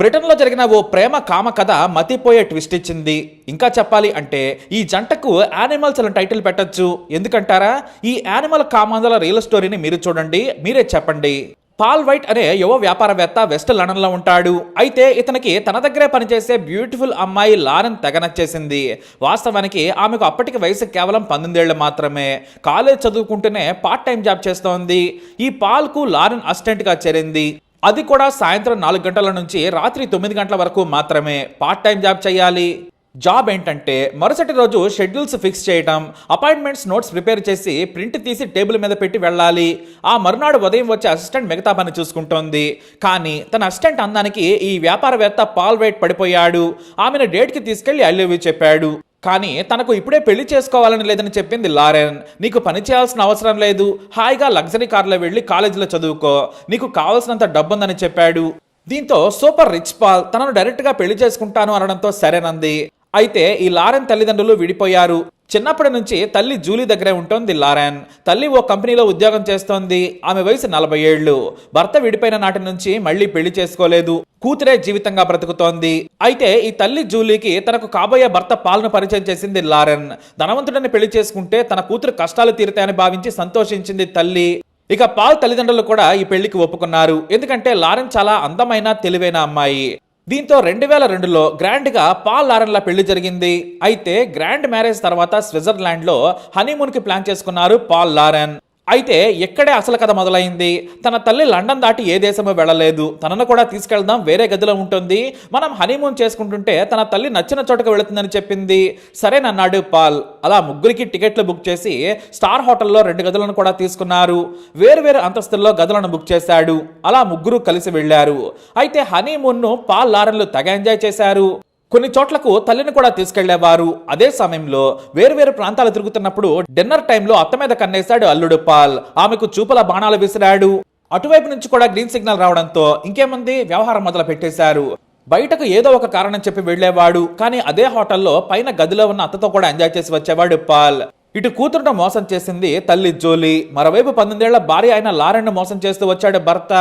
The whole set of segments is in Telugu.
బ్రిటన్లో జరిగిన ఓ ప్రేమ కామ కథ మతిపోయే ట్విస్ట్ ఇచ్చింది. ఇంకా చెప్పాలి అంటే ఈ జంటకు యానిమల్స్ అని టైటిల్ పెట్టొచ్చు. ఎందుకంటారా? ఈ యానిమల్ కామాంధల రియల్ స్టోరీని మీరు చూడండి మీరే చెప్పండి. పాల్ వైట్ అనే యువ వ్యాపారవేత్త వెస్ట్ లండన్లో ఉంటాడు. అయితే ఇతనికి తన దగ్గరే పనిచేసే బ్యూటిఫుల్ అమ్మాయి లారెన్ తెగనచ్చేసింది వాస్తవానికి ఆమెకు అప్పటికి వయసు కేవలం పంతొమ్మిదేళ్ళు మాత్రమే. కాలేజ్ చదువుకుంటూనే పార్ట్ టైం జాబ్ చేస్తోంది. ఈ పాల్కు లారెన్ అసిస్టెంట్గా చేరింది. అది కూడా సాయంత్రం నాలుగు గంటల నుంచి రాత్రి తొమ్మిది గంటల వరకు మాత్రమే. పార్ట్ టైం జాబ్ చేయాలి. జాబ్ ఏంటంటే మరుసటి రోజు షెడ్యూల్స్ ఫిక్స్ చేయటం అపాయింట్మెంట్స్ నోట్స్ ప్రిపేర్ చేసి ప్రింట్ తీసి టేబుల్ మీద పెట్టి వెళ్ళాలి. ఆ మరునాడు ఉదయం వచ్చే అసిస్టెంట్ మిగతా పని చూసుకుంటోంది. కానీ తన అసిస్టెంట్ అందానికి ఈ వ్యాపారవేత్త పాల్వేట్ పడిపోయాడు. ఆమెను డేట్కి తీసుకెళ్ళి ఐ చెప్పాడు. కానీ తనకు ఇప్పుడే పెళ్ళి చేసుకోవాలని లేదని చెప్పింది లారెన్. నీకు పని చేయాల్సిన అవసరం లేదు. హాయిగా లగ్జరీ కార్లో వెళ్ళి కాలేజీలో చదువుకో. నీకు కావాల్సినంత డబ్బుందని చెప్పాడు. దీంతో సూపర్ రిచ్ పాల్ తనను డైరెక్ట్గా పెళ్ళి చేసుకుంటాను అనడంతో సరేనంది. అయితే ఈ లారెన్ తల్లిదండ్రులు విడిపోయారు. చిన్నప్పటి నుంచి తల్లి జూలీ దగ్గరే ఉంటుంది లారెన్. తల్లి ఓ కంపెనీలో ఉద్యోగం చేస్తోంది. ఆమె వయసు నలభై ఏళ్ళు. భర్త విడిపోయిన నాటి నుంచి మళ్ళీ పెళ్ళి చేసుకోలేదు. కూతురే జీవితంగా బ్రతుకుతోంది. అయితే ఈ తల్లి జూలీకి తనకు కాబోయే భర్త పాలను పరిచయం చేసింది లారెన్. ధనవంతుడిని పెళ్ళి చేసుకుంటే తన కూతురు కష్టాలు తీరుతాయని భావించి సంతోషించింది తల్లి. ఇక పాల్ తల్లిదండ్రులు కూడా ఈ పెళ్ళికి ఒప్పుకున్నారు. ఎందుకంటే లారెన్ చాలా అందమైన తెలివైన అమ్మాయి. దీంతో రెండు వేల రెండులో గ్రాండ్గా పాల్ లారెన్ల పెళ్ళి జరిగింది. అయితే గ్రాండ్ మ్యారేజ్ తర్వాత స్విట్జర్లాండ్లో హనీమూన్కి ప్లాన్ చేసుకున్నారు పాల్ లారెన్. అయితే ఎక్కడే అసలు కథ మొదలైంది? తన తల్లి లండన్ దాటి ఏ దేశమో వెళ్ళలేదు. తనను కూడా తీసుకెళ్దాం వేరే గదిలో ఉంటుంది. మనం హనీమూన్ చేసుకుంటుంటే తన తల్లి నచ్చిన చోటకు వెళుతుందని చెప్పింది. సరేనన్నాడు పాల్. అలా ముగ్గురికి టికెట్లు బుక్ చేసి స్టార్ హోటల్లో రెండు గదులను కూడా తీసుకున్నారు. వేరు వేరు అంతస్తుల్లో గదులను బుక్ చేశాడు. అలా ముగ్గురు కలిసి వెళ్ళారు అయితే హనీమూన్ను పాల్ లారెన్లు తెగ ఎంజాయ్ చేశారు. కొన్ని చోట్లకు తల్లిని కూడా తీసుకెళ్ళేవారు. అదే సమయంలో వేరువేరు ప్రాంతాలు తిరుగుతున్నప్పుడు డిన్నర్ టైంలో అత్త మీద కన్నేశాడు అల్లుడు పాల్. ఆమెకు చూపుల బాణాలు విసిరాడు. అటువైపు నుంచి కూడా గ్రీన్ సిగ్నల్ రావడంతో ఇంకేముంది? వ్యవహారం మొదలు పెట్టేశారు. బయటకు ఏదో ఒక కారణం చెప్పి వెళ్ళేవాడు కానీ అదే హోటల్లో పైన గదిలో ఉన్న అత్తతో కూడా ఎంజాయ్ చేసి వచ్చేవాడు పాల్. ఇటు కూతురును మోసం చేసింది తల్లి జోలి. మరోవైపు పంతొమ్మిదేళ్ళ భార్య అయిన లారెన్ను మోసం చేస్తూ వచ్చాడు భర్త.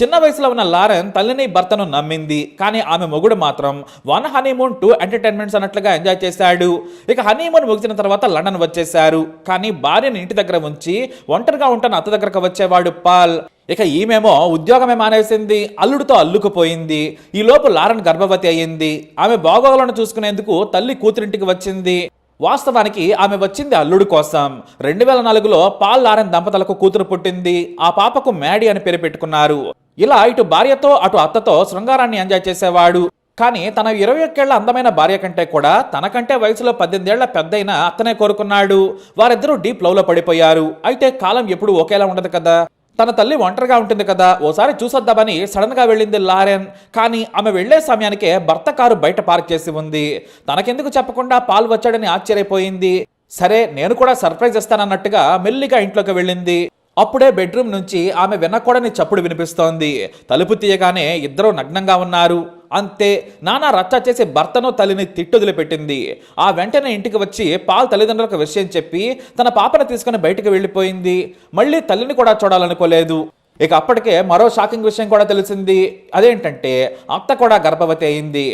చిన్న వయసులో ఉన్న లారెన్ తల్లిని భర్తను నమ్మింది. కానీ ఆమె మొగుడు మాత్రం వన్ హనీమూన్ టూ ఎంటర్టైన్మెంట్స్ అన్నట్లుగా ఎంజాయ్ చేశాడు. ఇక హనీమూన్ ముగిసిన తర్వాత లండన్ వచ్చేశారు. కానీ భార్యను ఇంటి దగ్గర ఉంచి ఒంటరిగా ఉంటున్న అత్త దగ్గరకు వచ్చేవాడు పాల్. ఇక ఈమెమో ఉద్యోగమే మానేసింది. అల్లుడితో అల్లుకుపోయింది. ఈలోపు లారెన్ గర్భవతి అయ్యింది. ఆమె బాగోగులను చూసుకునేందుకు తల్లి కూతురింటికి వచ్చింది. వాస్తవానికి ఆమె వచ్చింది అల్లుడు కోసం. రెండు వేల నాలుగులో పాల్ లారెన్ దంపతులకు కూతురు పుట్టింది. ఆ పాపకు మ్యాడీ అని పేరు పెట్టుకున్నారు. ఇలా ఇటు భార్యతో అటు అత్తతో శృంగారాన్ని ఎంజాయ్ చేసేవాడు. కానీ తన ఇరవై ఒక్కేళ్ళ అందమైన భార్య కంటే కూడా తనకంటే వయసులో పద్దెనిమిదేళ్ళ పెద్దయిన అత్తనే కోరుకున్నాడు. వారిద్దరూ డీప్ లవ్లో పడిపోయారు. అయితే కాలం ఎప్పుడు ఒకేలా ఉండదు కదా. తన తల్లి ఒంటరిగా ఉంటుంది కదా ఓసారి చూసొద్దామని సడన్గా వెళ్ళింది లారెన్. కానీ ఆమె వెళ్ళే సమయానికే భర్త కారు బయట పార్క్ చేసి ఉంది. తనకెందుకు చెప్పకుండా పాలు వచ్చాడని ఆశ్చర్యపోయింది. సరే నేను కూడా సర్ప్రైజ్ ఇస్తానన్నట్టుగా మెల్లిగా ఇంట్లోకి వెళ్ళింది. అప్పుడే బెడ్రూమ్ నుంచి ఆమె వినకూడని చప్పుడు వినిపిస్తోంది. తలుపు తీయగానే ఇద్దరూ నగ్నంగా ఉన్నారు. అంతే నానా రచ్చ చేసి భర్తను తల్లిని తిట్టొదిలిపెట్టింది. ఆ వెంటనే ఇంటికి వచ్చి పాల్ తల్లిదండ్రులకు విషయం చెప్పి తన పాపను తీసుకుని బయటికి వెళ్ళిపోయింది. మళ్ళీ తల్లిని కూడా చూడాలనుకోలేదు. ఇక అప్పటికే మరో షాకింగ్ విషయం కూడా తెలిసింది. అదేంటంటే అత్త కూడా గర్భవతి అయింది.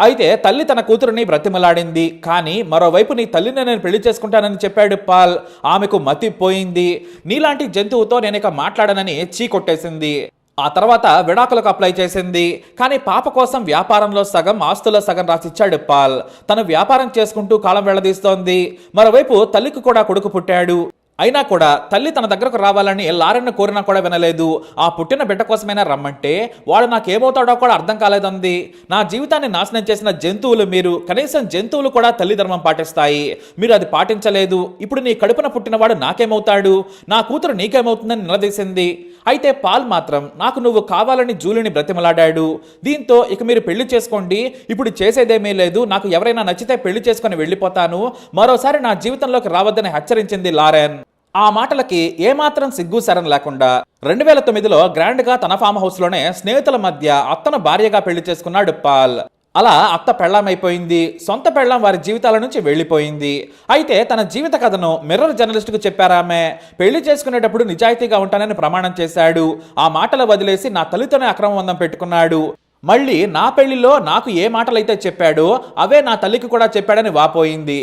అయితే తల్లి తన కూతురుని బ్రతిమలాడింది. కానీ మరోవైపు నీ తల్లిని నేను పెళ్ళి చేసుకుంటానని చెప్పాడు పాల్. ఆమెకు మతిపోయింది నీలాంటి జంతువుతో నేను ఇక మాట్లాడనని చీ కొట్టేసింది. ఆ తర్వాత విడాకులకు అప్లై చేసింది. కానీ పాప కోసం వ్యాపారంలో సగం ఆస్తుల్లో సగం రాసిచ్చాడు పాల్. తను వ్యాపారం చేసుకుంటూ కాలం వెళ్ళదీస్తోంది. మరోవైపు తల్లికి కూడా కొడుకు పుట్టాడు. అయినా కూడా తల్లి తన దగ్గరకు రావాలని లారెన్ను కోరినా కూడా వినలేదు. ఆ పుట్టిన బిడ్డ కోసమైనా రమ్మంటే వాడు నాకేమవుతాడో కూడా అర్థం కాలేదంది. నా జీవితాన్ని నాశనం చేసిన జంతువులు మీరు. కనీసం జంతువులు కూడా తల్లి ధర్మం పాటిస్తాయి. మీరు అది పాటించలేదు. ఇప్పుడు నీ కడుపున పుట్టినవాడు నాకేమవుతాడు? నా కూతురు నీకేమవుతుందని నిలదీసింది. అయితే పాల్ మాత్రం నాకు నువ్వు కావాలని జూలీని బ్రతిమలాడాడు. దీంతో ఇక మీరు పెళ్ళి చేసుకోండి. ఇప్పుడు చేసేదేమీ లేదు. నాకు ఎవరైనా నచ్చితే పెళ్ళి చేసుకుని వెళ్ళిపోతాను. మరోసారి నా జీవితంలోకి రావద్దని హెచ్చరించింది లారెన్. ఆ మాటలకి ఏమాత్రం సిగ్గు శరం లేకుండా రెండు వేల తొమ్మిదిలో గ్రాండ్గా తన ఫామ్ హౌస్లోనే స్నేహితుల మధ్య అత్తను భార్యగా పెళ్ళి చేసుకున్నాడు పాల్. అలా అత్త పెళ్ళామైపోయింది సొంత పెళ్ళాం వారి జీవితాల నుంచి వెళ్ళిపోయింది. అయితే తన జీవిత కథను మిర్రర్ జర్నలిస్టుకు చెప్పారామె పెళ్ళి చేసుకునేటప్పుడు నిజాయితీగా ఉంటానని ప్రమాణం చేశాడు. ఆ మాటలు వదిలేసి నా తల్లితోనే అక్రమబంధం పెట్టుకున్నాడు. మళ్ళీ నా పెళ్ళిలో నాకు ఏ మాటలైతే చెప్పాడో అవే నా తల్లికి కూడా చెప్పాడని వాపోయింది.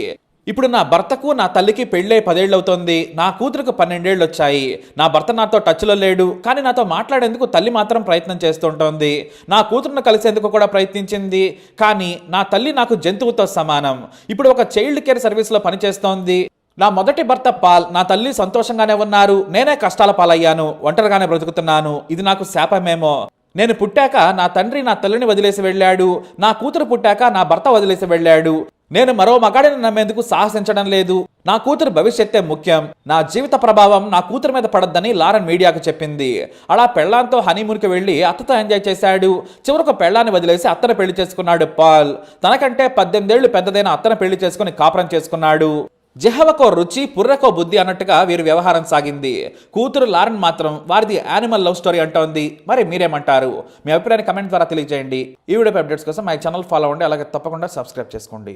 ఇప్పుడు నా భర్తకు నా తల్లికి పెళ్ళే పదేళ్ళు అవుతోంది నా కూతురుకు పన్నెండేళ్ళు వచ్చాయి నా భర్త నాతో టచ్లో లేడు. కానీ నాతో మాట్లాడేందుకు తల్లి మాత్రం ప్రయత్నం చేస్తుంటోంది. నా కూతురును కలిసేందుకు కూడా ప్రయత్నించింది. కానీ నా తల్లి నాకు జంతువుతో సమానం. ఇప్పుడు ఒక చైల్డ్ కేర్ సర్వీస్లో పనిచేస్తోంది. నా మొదటి భర్త పాల్ నా తల్లి సంతోషంగానే ఉన్నారు. నేనే కష్టాల పాలయ్యాను. ఒంటరిగానే బ్రతుకుతున్నాను. ఇది నాకు శాపమేమో. నేను పుట్టాక నా తండ్రి నా తల్లిని వదిలేసి వెళ్ళాడు. నా కూతురు పుట్టాక నా భర్త వదిలేసి వెళ్ళాడు. నేను మరో మగాడిని నమ్మేందుకు సాహసించడం లేదు. నా కూతురు భవిష్యత్తే ముఖ్యం. నా జీవిత ప్రభావం నా కూతురు మీద పడద్దని లారన్ మీడియాకు చెప్పింది. అలా పెళ్ళాంతో హనీమూన్కి వెళ్ళి అత్తతో ఎంజాయ్ చేశాడు. చివరకు పెళ్ళాన్ని వదిలేసి అత్తను పెళ్ళి చేసుకున్నాడు పాల్. తనకంటే పద్దెనిమిదేళ్ళు పెద్దదైన అత్తను పెళ్ళి చేసుకుని కాపురం చేసుకున్నాడు. జెహవకో రుచి పుర్రకో బుద్ధి అన్నట్టుగా వీరి వ్యవహారం సాగింది. కూతురు లారన్ మాత్రం వారిది యానిమల్ లవ్ స్టోరీ అంటోంది. మరి మీరేమంటారు? మీ అభిప్రాయాన్ని కమెంట్ ద్వారా తెలియజేయండి. ఈ వీడియో అప్డేట్స్ కోసం మా ఛానల్ ఫాలో అవ్వండి. అలాగే తప్పకుండా సబ్స్క్రైబ్ చేసుకోండి.